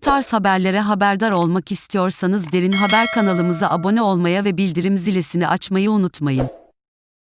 tarz haberlere haberdar olmak istiyorsanız Derin Haber kanalımıza abone olmaya ve bildirim zilesini açmayı unutmayın.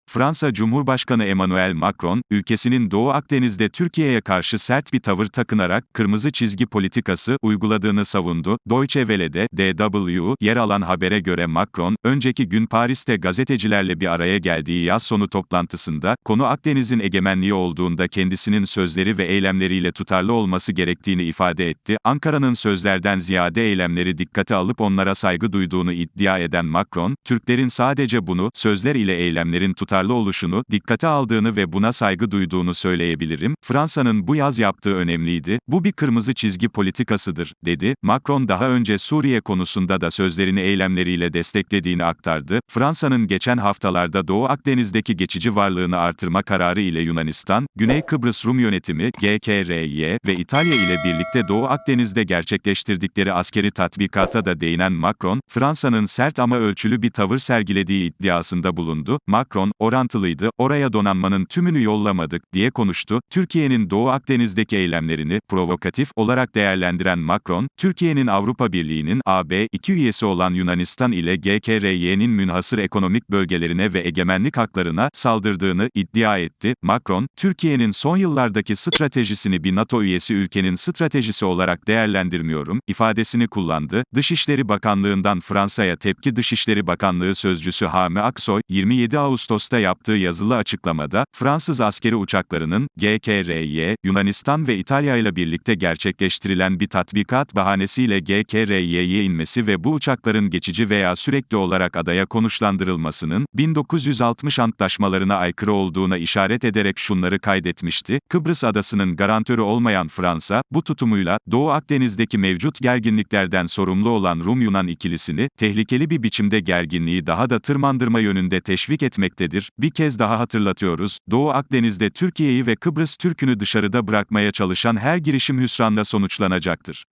Fransa Cumhurbaşkanı Emmanuel Macron, ülkesinin Doğu Akdeniz'de Türkiye'ye karşı sert bir tavır takınarak kırmızı çizgi politikası uyguladığını savundu. Deutsche Welle'de DW yer alan habere göre Macron, önceki gün Paris'te gazetecilerle bir araya geldiği yaz sonu toplantısında, konu Akdeniz'in egemenliği olduğunda kendisinin sözleri ve eylemleriyle tutarlı olması gerektiğini ifade etti. Ankara'nın sözlerden ziyade eylemleri dikkate alıp onlara saygı duyduğunu iddia eden Macron, Türklerin sadece bunu, sözler ile eylemlerin tutarlı oluşunu, dikkate aldığını ve buna saygı duyduğunu söyleyebilirim. Fransa'nın bu yaz yaptığı önemliydi. Bu bir kırmızı çizgi politikasıdır, dedi. Macron daha önce Suriye konusunda da sözlerini eylemleriyle desteklediğini aktardı. Fransa'nın geçen haftalarda Doğu Akdeniz'deki geçici varlığını artırma kararı ile Yunanistan, Güney Kıbrıs Rum Yönetimi, GKRY ve İtalya ile birlikte Doğu Akdeniz'de gerçekleştirdikleri askeri tatbikata da değinen Macron, Fransa'nın sert ama ölçülü bir tavır sergilediği iddiasında bulundu. Macron, orantılıydı, oraya donanmanın tümünü yollamadık, diye konuştu. Türkiye'nin Doğu Akdeniz'deki eylemlerini, provokatif olarak değerlendiren Macron, Türkiye'nin Avrupa Birliği'nin AB 2 üyesi olan Yunanistan ile GKRY'nin münhasır ekonomik bölgelerine ve egemenlik haklarına saldırdığını iddia etti. Macron, Türkiye'nin son yıllardaki stratejisini bir NATO üyesi ülkenin stratejisi olarak değerlendirmiyorum, ifadesini kullandı. Dışişleri Bakanlığı'ndan Fransa'ya tepki Dışişleri Bakanlığı Sözcüsü Hami Aksoy, 27 Ağustos'ta yaptığı yazılı açıklamada, Fransız askeri uçaklarının, GKRY, Yunanistan ve İtalya ile birlikte gerçekleştirilen bir tatbikat bahanesiyle GKRY'ye inmesi ve bu uçakların geçici veya sürekli olarak adaya konuşlandırılmasının, 1960 antlaşmalarına aykırı olduğuna işaret ederek şunları kaydetmişti, Kıbrıs adasının garantörü olmayan Fransa, bu tutumuyla, Doğu Akdeniz'deki mevcut gerginliklerden sorumlu olan Rum-Yunan ikilisini, tehlikeli bir biçimde gerginliği daha da tırmandırma yönünde teşvik etmektedir. Bir kez daha hatırlatıyoruz, Doğu Akdeniz'de Türkiye'yi ve Kıbrıs Türk'ünü dışarıda bırakmaya çalışan her girişim hüsranla sonuçlanacaktır.